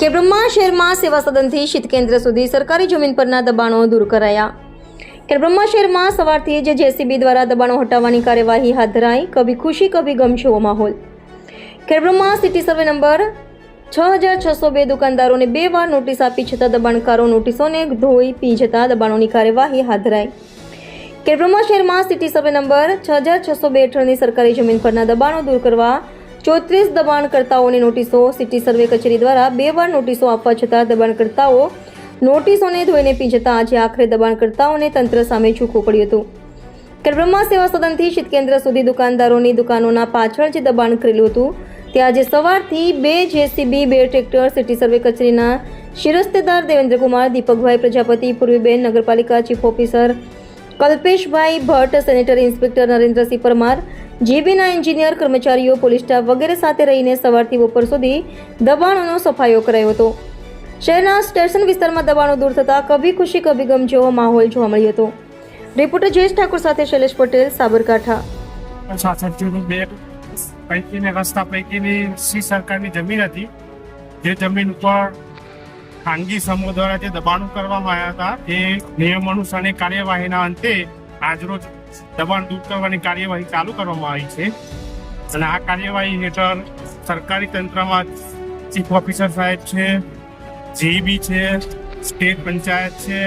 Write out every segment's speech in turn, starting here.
કે બ્રહ્મા શહેરમાં સેવા સદનથી શીત કેન્દ્ર સુધી સરકારી જમીન પરના દબાણો દૂર કરાયા. કે બ્રહ્મા શહેરમાં સવારથી જ જેસીબી દ્વારા દબાણો હટાવવાની કાર્યવાહી હાથ ધરાઈ, કભી ખુશી, કભી ગમ જેવો માહોલ ખેડબ્રહ્મા સિટી સર્વે નંબર છ હજાર છસો બે દુકાનદારોને બે વાર નોટિસ આપી છતાં દબાણકારો નોટિસોને ધોઈ પી જતા દબાણોની કાર્યવાહી હાથ ધરાઈ. ખેડબ્રહ્મા શહેરમાં સિટી સર્વે નંબર છ હજાર છસો બે હેઠળની સરકારી જમીન પરના દબાણો દૂર કરવા ચોત્રીસ દબાણકર્તાઓની નોટિસો સિટી સર્વે કચેરી દ્વારા બે વાર નોટિસો આપવા છતાં દબાણકર્તાઓ નોટિસોને ધોઈને પી જતા આજે આખરે દબાણકર્તાઓને તંત્ર સામે ઝૂકવું પડ્યું હતું. કરબ્રહ્મા સેવા સદનથી શીતકેન્દ્ર સુધી દુકાનદારોની દુકાનોના પાછળ જે દબાણ કરેલું હતું. તે આજે સવારથી બે જેસીબી, બે ટ્રેક્ટર સિટી સર્વે કચેરીના શિરસ્તેદાર દેવેન્દ્રકુમાર, દીપકભાઈ પ્રજાપતિ, પૂર્વીબેન નગરપાલિકા chief officer Kalpeshbhai Bhatt, sanitary inspector Narendrasinh Parmar જીબીના engineer, કર્મચારીઓ, પોલીસ સ્ટાફ વગેરે સાથે રહીને સવારથી બપોર સુધી દબાણોનો સફાયો કરાયો હતો. શહેરના સ્ટેશન વિસ્તારમાં દબાણો દૂર થતાં કભી ખુશી, કભી ગમ જેવો માહોલ જોવા મળ્યો હતો. રિપોર્ટર જયેશ ઠાકુર સાથે શૈલેષ પટેલ, સાબરકાંઠા. બે પૈકીની રસ્તા પૈકીની સી સરકારની જમીન હતી. જે જમીન ઉપર ખાનગી સમૂહ દ્વારા જે દબાણો કરવામાં આવ્યા હતા, એ નિયમ અનુસારની કાર્યવાહીના અંતે આજરોજ દબાણ દૂર કરવાની કાર્યવાહી ચાલુ કરવામાં આવી છે. અને આ કાર્યવાહી હેઠળ સરકારી તંત્રમાં ચીફ ઓફિસર સાહેબ છે જીબી છે, સ્ટેટ પંચાયત છે,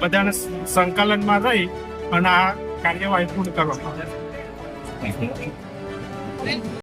બધાને સંકલનમાં રહી અને આ કાર્યવાહી પૂર્ણ કરવામાં આવે.